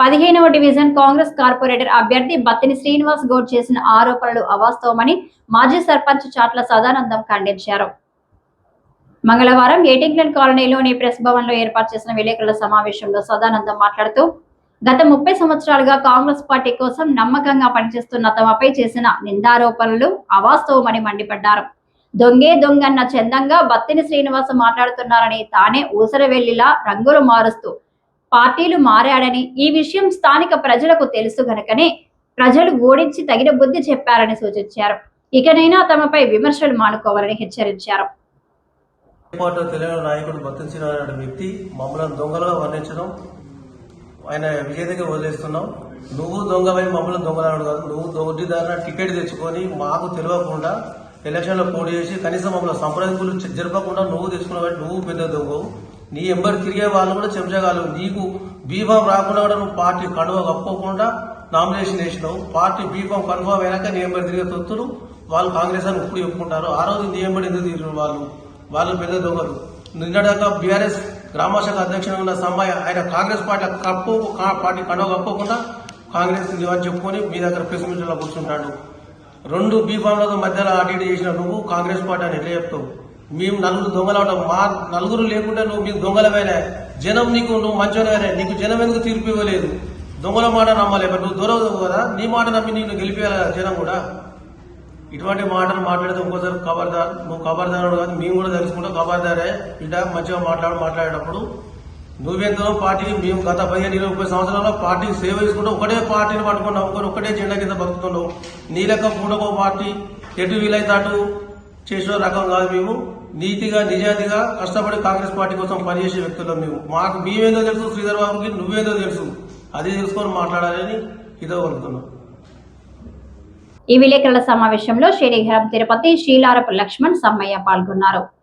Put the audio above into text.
పదిహేనవ division Congress corporator అభ్యర్థి బత్తిని శ్రీనివాస్ గౌడ్ చేసిన ఆరోపణలు అవాస్తవమని మాజీ సర్పంచ్ చాట్ల సదానందం ఖండించారు. మంగళవారం ఏటింగ్లన్ కాలనీలోని ప్రెస్ భవన్లో ఏర్పాటు చేసిన విలేకరుల సమావేశంలో సదానందం మాట్లాడుతూ గత ముప్పై సంవత్సరాలుగా కాంగ్రెస్ పార్టీ కోసం నమ్మకంగా పనిచేస్తున్న తమపై చేసిన నిందారోపణలు అవాస్తవమని మండిపడ్డారు. దొంగే దొంగన్న చందంగా బత్తిని శ్రీనివాస్ మాట్లాడుతున్నారని తానే ఊసరవెల్లిలా రంగులు మారుస్తూ పార్టీలు మారాడని ఈ విషయం స్థానిక ప్రజలకు తెలుసు గనకనే ప్రజలు ఓడించి తగిన బుద్ధి చెప్పారని సూచించారు. ఇకనైనా తమపై విమర్శలు మానుకోవాలని హెచ్చరించారు. తెలంగాణ నాయకుడు భక్తించిన అనే వ్యక్తి మమ్మల్ని దొంగలుగా వర్ణించడం ఆయన విజయ దగ్గర వదిలేస్తున్నాం. నువ్వు దొంగవై మమ్మల్ని దొంగలాడు కాదు. నువ్వు దొడ్డిదారిన టికెట్ తెచ్చుకొని మాకు తెలియకుండా ఎలక్షన్లో పోటీ చేసి కనీసం మమ్మల్ని సంప్రదింపులు జరపకుండా నువ్వు తెచ్చుకున్నావు నువ్వు పెద్ద దొంగవు. నీ ఎంబర్ తిరిగే వాళ్ళు కూడా చెంచగాలు. నీకు బీఫామ్ రాకుండా కూడా నువ్వు పార్టీ కడువ కప్పుకోకుండా నామినేషన్ వేసినావు. పార్టీ బీఫామ్ కన్ఫర్మ్ అయినాక నీ ఎంబడి తిరిగే తొత్తులు వాళ్ళు కాంగ్రెస్ అని ఇప్పుడు చెప్పుకుంటారు. ఆ రోజు నీ ఎంబడి ఎందుకు తిరిగిన వాళ్ళు? వాళ్ళు పెద్ద దొంగలు. నిన్నటిదాకా బీఆర్ఎస్ గ్రామశాఖ అధ్యక్షుడు ఉన్న సమ్మాయి ఆయన కాంగ్రెస్ పార్టీ కప్పు పార్టీ కడవ కప్పకుండా కాంగ్రెస్ అని చెప్పుకొని మీ దగ్గర ప్రెస్ మీట్లో కూర్చుంటాడు. రెండు బీఫామ్లతో మధ్యలో అటు ఇటు చేసిన నువ్వు కాంగ్రెస్ పార్టీ అని ఎట్లా చెప్తావు? మేము నలుగురు దొంగలు మా నలుగురు లేకుంటే నువ్వు మీకు దొంగలమైనా జనం నీకు నువ్వు మంచోనైనా నీకు జనం ఎందుకు తీర్పు ఇవ్వలేదు? దొంగల మాట నమ్మలే. నువ్వు దూరం కదా నీ మాట నమ్మి నేను గెలిపేయాలి జనం కూడా? ఇటువంటి మాటలు మాట్లాడితే ఇంకోసారి ఖబర్దార్ నువ్వు ఖబర్దారుడు కాదు మేము కూడా తెలుసుకుంటాం. ఖబర్దారే ఇట మంచిగా మాట్లాడు మాట్లాడేటప్పుడు నువ్వెంతో పార్టీ మేము గత పదిహేను ఇరవై ముప్పై సంవత్సరాల్లో పార్టీకి సేవ చేసుకుంటూ ఒకటే పార్టీని పట్టుకుని ఒకరు ఒకటే జెండా కింద బతుకుతున్నావు. నీ లెక్క పూటకో పార్టీ ఎటు వీలైతే అటు చేసిన రకం కాదు మేము. నీతిగా నిజాయితీగా కష్టపడి కాంగ్రెస్ పార్టీ కోసం పనిచేసే వ్యక్తులం మేము. మాకు మేమేదో తెలుసు శ్రీధర్ బాబుకి నువ్వేదో తెలుసు. అది తెలుసుకొని మాట్లాడాలని ఇదో కోరుతున్నాం ఈ విలేకరుల సమావేశంలో శ్రీనిహరం తిరుపతి శ్రీలారపు లక్ష్మణ్ సమ్మయ్య పాల్గొన్నారు.